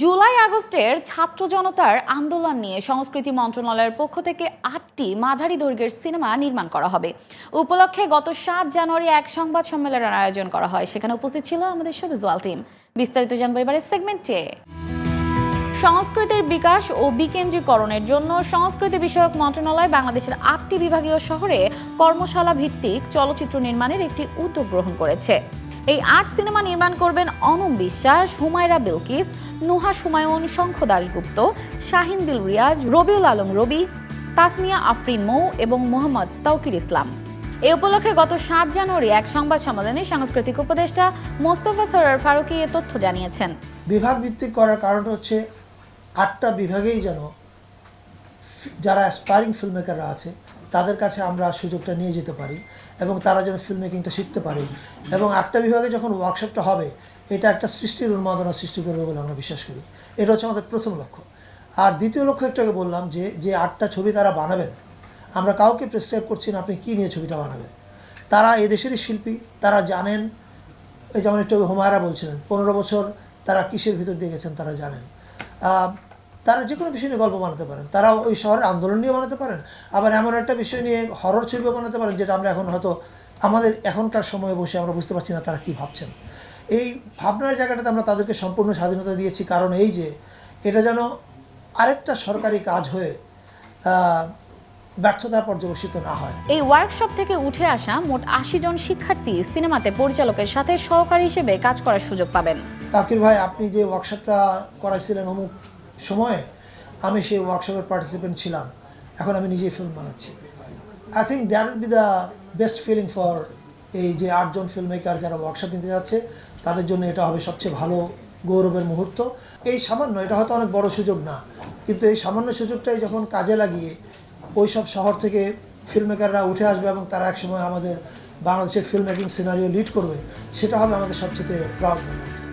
জুলাই আগস্টের ছাত্র জনতার আন্দোলন নিয়ে সংস্কৃতি মন্ত্রণালয়ের পক্ষ থেকে আটটি মাঝারি দৈর্ঘ্যের সিনেমা নির্মাণ করা হবে। উপলক্ষে গত সাত জানুয়ারি এক সংবাদ সম্মেলনের আয়োজন করা হয়। সেখানে উপস্থিত ছিল আমাদের সবিজুয়াল টিম। বিস্তারিত জানব এবারে সেগমেন্টে। সংস্কৃতির বিকাশ ও বিকেন্দ্রীকরণের জন্য সংস্কৃতি বিষয়ক মন্ত্রণালয় বাংলাদেশের আটটি বিভাগীয় শহরে কর্মশালা ভিত্তিক চলচ্চিত্র নির্মাণের একটি উদ্যোগ গ্রহণ করেছে। এই আট সিনেমা নির্মাণ করবেন অনম বিশ্বাস, হুমায়রা বিলকিস, নুহা সুমায়ুন শঙ্খ দাশগুপ্ত, শাহিন দিল রিয়াজ রবিউল আলম রবি তাসমিয়া আফরিন মৌ এবং মোহাম্মদ তৌকির ইসলাম। এ উপলক্ষে গত সাত জানুয়ারি এক সংবাদ সম্মেলনে সাংস্কৃতিক উপদেষ্টা মোস্তফা সরার ফারুকি এ তথ্য জানিয়েছেন। বিভাগ ভিত্তিক করার কারণটা হচ্ছে আটটা বিভাগেই যেন যারা অ্যাসপায়ারিং ফিল্ম মেকাররা আছে তাদের কাছে আমরা সুযোগটা নিয়ে যেতে পারি এবং তারা যেন ফিল্ম মেকিংটা শিখতে পারে। এবং আটটা বিভাগে যখন ওয়ার্কশপটা হবে, এটা একটা সৃষ্টির উন্মাদনা সৃষ্টি করবে বলে আমরা বিশ্বাস করি। এটা হচ্ছে আমাদের প্রথম লক্ষ্য। আর দ্বিতীয় লক্ষ্য একটু আগে বললাম যে যে আটটা ছবি তারা বানাবেন, আমরা কাউকে প্রেসক্রাইব করছি না আপনি কী নিয়ে ছবিটা বানাবেন। তারা এদেশেরই শিল্পী, তারা জানেন, এই যেমন একটু হুমায়রা বলছিলেন, পনেরো বছর তারা কিসের ভিতর দিয়ে গেছেন তারা জানেন। তারা যে কোনো বিষয় নিয়ে গল্প বানাতে পারেন। তারা ওই শহরের আন্দোলন নিয়ে বানাতে পারেন। আবার এমন একটা বিষয় নিয়ে হরর ছবিও বানাতে পারেন যেটা আমরা এখন হয়তো আমাদের এখনকার সময়ে বসে আমরা বুঝতে পারছি না তারা কি ভাবছেন। এই ভাবনার জায়গাটাতে আমরা তাদেরকে সম্পূর্ণ স্বাধীনতা দিয়েছি কারণ এই যে এটা যেন আরেকটা সরকারি কাজ হয়ে আহ, ব্যর্থতার পর্যবেসিত না হয়। এই ওয়ার্কশপ থেকে উঠে আসা মোট আশি জন শিক্ষার্থী সিনেমাতে পরিচালকের সাথে সহকারী হিসেবে কাজ করার সুযোগ পাবেন। তাকির ভাই আপনি যে ওয়ার্কশপটা করাইছিলেন অমুক সময়ে আমি সেই ওয়ার্কশপের পার্টিসিপেন্ট ছিলাম। এখন আমি নিজেই ফিল্ম বানাচ্ছি। I think that will be the best feeling for এই যে আটজন ফিল্ম মেকার যারা ওয়ার্কশপ নিতে যাচ্ছে, তাদের জন্য এটা হবে সবচেয়ে ভালো গৌরবের মুহূর্ত। এই সামান্য, এটা হয়তো অনেক বড় সুযোগ না, কিন্তু এই সামান্য সুযোগটাই যখন কাজে লাগিয়ে ওই সব শহর থেকে ফিল্ম মেকাররা উঠে আসবে এবং তারা একসময় আমাদের বাংলাদেশের ফিল্ম মেকিং সিনারিও লিড করবে, সেটা হবে আমাদের সবচেয়ে প্রাউড মোমেন্ট